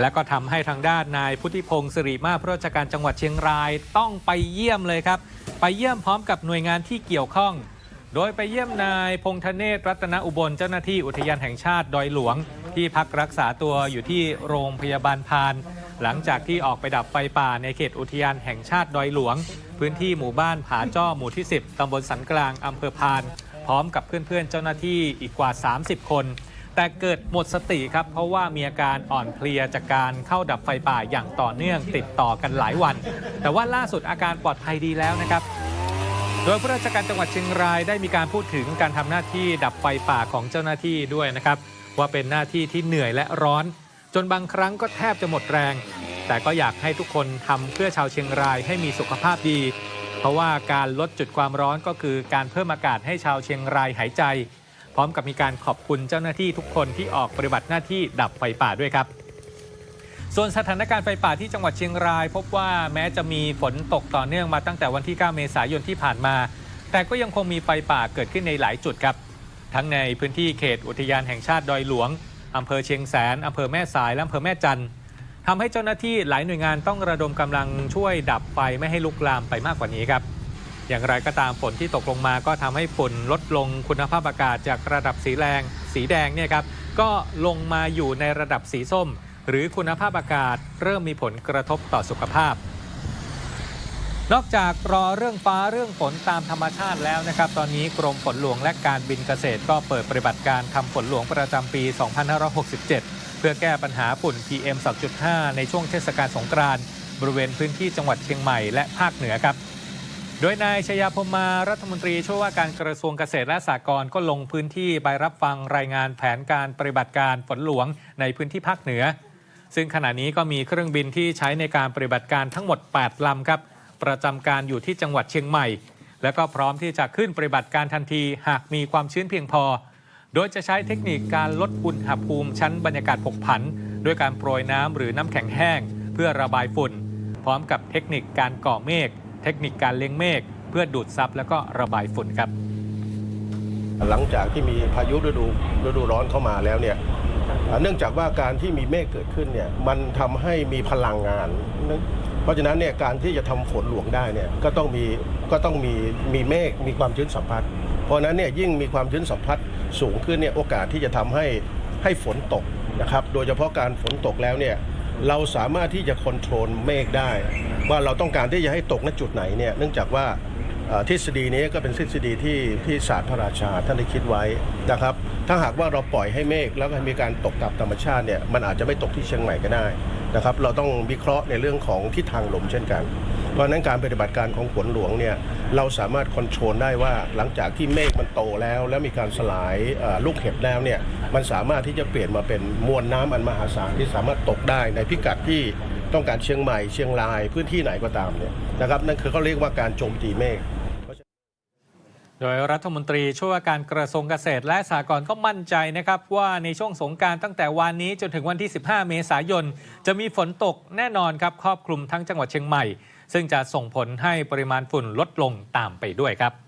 และก็ทำให้ทางด้านนายพุทธิพงศ์สิริมาพราชการจังหวัดเชียงรายต้องไปเยี่ยมเลยครับ ไปเยี่ยมพร้อมกับหน่วยงานที่เกี่ยวข้อง โดยไปเยี่ยมนายพงธเนศรัตนอุบลเจ้าหน้าที่อุทยานแห่งชาติดอยหลวง ที่พักรักษาตัวอยู่ที่โรงพยาบาลพาน หลังจากที่ออกไปดับไฟป่าในเขตอุทยานแห่งชาติดอยหลวง พื้นที่หมู่บ้านผาจ้อหมู่ที่ 10ตำบลสันกลางอำเภอพาน พร้อมกับเพื่อนๆเจ้าหน้าที่อีกกว่า 30 คน แต่เกิดหมดสติครับ เพราะว่ามีอาการอ่อนเพลียจากการเข้าดับไฟป่าอย่างต่อเนื่องติดต่อกันหลายวัน แต่ว่าล่าสุดอาการปลอดภัยดีแล้วนะครับ โดยผู้ราชการจังหวัดเชียงรายได้มีการพูดถึงการทำหน้าที่ดับไฟป่าของเจ้าหน้าที่ด้วยนะครับ ว่าเป็นหน้าที่ที่เหนื่อยและร้อน จนบางครั้งก็แทบจะหมดแรง แต่ก็อยากให้ทุกคนทำเพื่อชาวเชียงรายให้มีสุขภาพดี เพราะว่าการลดจุดความร้อนก็คือการเพิ่มอากาศให้ชาวเชียงรายหายใจ พร้อมกับมีการขอบคุณเจ้าหน้าที่ทุกคนที่ออกปฏิบัติหน้าที่ดับไฟป่าด้วยครับ ส่วนสถานการณ์ไฟป่าที่จังหวัดเชียงราย พบว่าแม้จะมีฝนตกต่อเนื่องมาตั้งแต่วันที่ 9 เมษายนที่ผ่านมา แต่ก็ยังคงมีไฟป่าเกิดขึ้นในหลายจุดครับ ทั้งในพื้นที่เขตอุทยานแห่งชาติดอยหลวงอำเภอเชียงแสนอำเภอแม่สายและอำเภอแม่จันทร์ทำให้เจ้าหน้าที่หลายหน่วยงานต้องระดมกำลังช่วยดับไฟไม่ให้ลุกลามไปมากกว่านี้ครับ อย่างไรก็ตามฝนที่ตกลงมาก็ทำให้ฝุ่นลดลงคุณภาพอากาศจากระดับสีแดงสีแดงเนี่ยครับก็ลงมาอยู่ในระดับสีส้ม หรือคุณภาพอากาศเริ่มมีผลกระทบต่อสุขภาพ นอกจากรอเรื่องฟ้าเรื่องฝนตามธรรมชาติแล้วนะครับ ตอนนี้กรมฝนหลวงและการบินเกษตรก็เปิดปฏิบัติการทำฝนหลวงประจำปี 2567 เพื่อแก้ปัญหาฝุ่น PM 2.5 ในช่วงเทศกาลสงกรานต์บริเวณพื้นที่จังหวัดเชียงใหม่และภาคเหนือครับ โดยนายชยาพมารัฐมนตรีช่วยว่าการกระทรวงเกษตรและสหกรณ์ก็ลงพื้นที่ไปรับฟังรายงานแผนการปฏิบัติการฝนหลวงในพื้นที่ภาคเหนือ ซึ่งขณะนี้ก็มีเครื่องบินที่ใช้ในการปฏิบัติการทั้งหมด 8 ลำครับ ประจำการอยู่ที่จังหวัดเชียงใหม่ และก็พร้อมที่จะขึ้นปฏิบัติการทันทีหากมีความชื้นเพียงพอ โดยจะใช้เทคนิคการลดอุณหภูมิชั้นบรรยากาศผกผัน ด้วยการโปรยน้ำหรือน้ำแข็งแห้ง เพื่อระบายฝุ่น พร้อมกับเทคนิคการก่อเมฆ เทคนิคการเลี้ยงเมฆเพื่อดูดซับแล้วก็ระบายฝุ่นครับ หลังจากที่มีพายุฤดูฤดูร้อนเข้ามาแล้วเนี่ยเนื่องจากว่าการที่มีเมฆเกิดขึ้นเนี่ยมันทำให้มีพลังงาน เพราะฉะนั้นเนี่ยการที่จะทำฝนหลวงได้เนี่ยก็ต้องมีก็ต้องมีมีเมฆมีความชื้นสัมผัสเพราะนั้นเนี่ยยิ่งมีความชื้นสัมผัสสูงขึ้นเนี่ยโอกาสที่จะทำให้ให้ฝนตกนะครับ โดยเฉพาะการฝนตกแล้วเนี่ยเราสามารถที่จะควบคุมเมฆได้ ว่าเราต้องการที่จะให้ตกณจุดไหนเนี่ยเนื่องจากว่าทฤษฎีนี้ก็เป็นทฤษฎีที่ที่ศาสตร์พระราชาท่านได้คิดไว้นะครับ ถ้าหากว่าเราปล่อยให้เมฆแล้วก็มีการตกตามธรรมชาติเนี่ยมันอาจจะไม่ตกที่เชียงใหม่ก็ได้นะครับ เราต้องวิเคราะห์ในเรื่องของทิศทางลมเช่นกัน เพราะนั้นการปฏิบัติการของฝนหลวงเนี่ยเราสามารถคอนโทรลได้ว่าหลังจากที่เมฆมันโตแล้ว แล้วมีการสลายลูกเห็บแล้วเนี่ยมันสามารถที่จะเปลี่ยนมาเป็นมวลน้ำอันมหาศาลที่สามารถตกได้ในพิกัดที่ ต้องการเชียงใหม่เชียงรายพื้นที่ไหนก็ตามเนี่ยนะครับนั่นคือเขาเรียกว่าการโจมตีเมฆโดยรัฐมนตรีช่วยว่าการกระทรวงเกษตรและสหกรณ์ก็มั่นใจนะครับ ว่าในช่วงสงการตั้งแต่วันนี้จนถึงวันที่ 15 เมษายน จะมีฝนตกแน่นอนครับครอบคลุมทั้งจังหวัดเชียงใหม่ ซึ่งจะส่งผลให้ปริมาณฝุ่นลดลงตามไปด้วยครับ